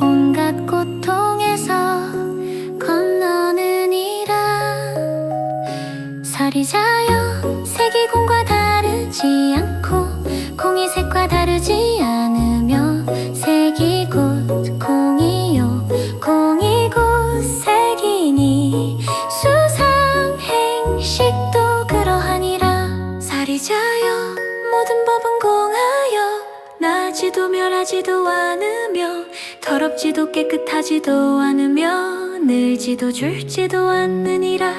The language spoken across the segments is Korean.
온갖 고통에서 건너느니라 서리자여 색이 공과 다르지 않고 공이 색과 다르지 않으며 색이 곧 공이요 공이 곧 색이니 수상행식도 그러하니라. 사리자여 모든 법은 공하여 나지도 멸하지도 않으며 더럽지도 깨끗하지도 않으며 늘지도 줄지도 않느니라.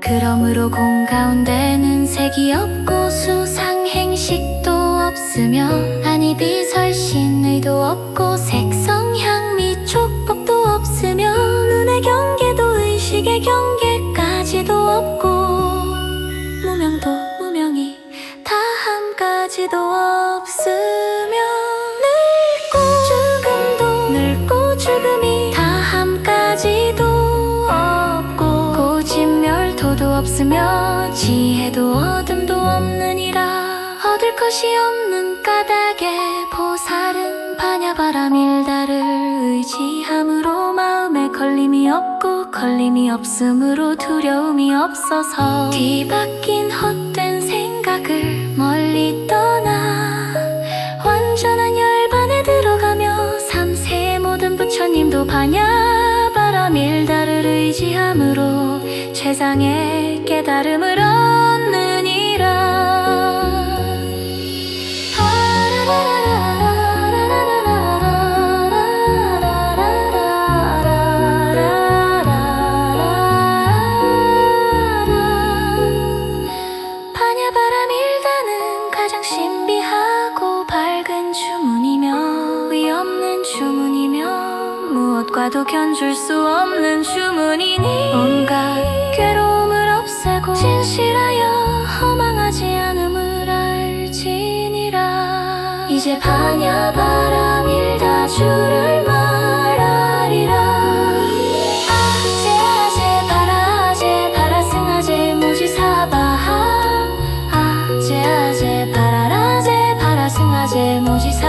그러므로 공 가운데는 색이 없고 수상 행식도 없으며 아니 비설신 의도 없고 색성 향 미 촉법도 없으며 눈의 경계도 의식의 경계까지도 없고 무명도 무명이 다함까지도 없으며 얻을 것이 없는 까닭에 보살은 반야바라 밀다를 의지함으로 마음에 걸림이 없고 걸림이 없으므로 두려움이 없어서 뒤바뀐 헛된 생각을 멀리 떠나 완전한 열반에 들어가며 삼세의 모든 부처님도 반야바라 밀다를 의지함으로 최상의 깨달음을 얻 신비하고 밝은 주문이며 의 없는 주문이며 무엇과도 견줄 수 없는 주문이니. 온갖 괴로움을 없애고 진실하여 허망하지 않음을 알지니라. 이제 반야바라밀다 주를 なぜ文字さ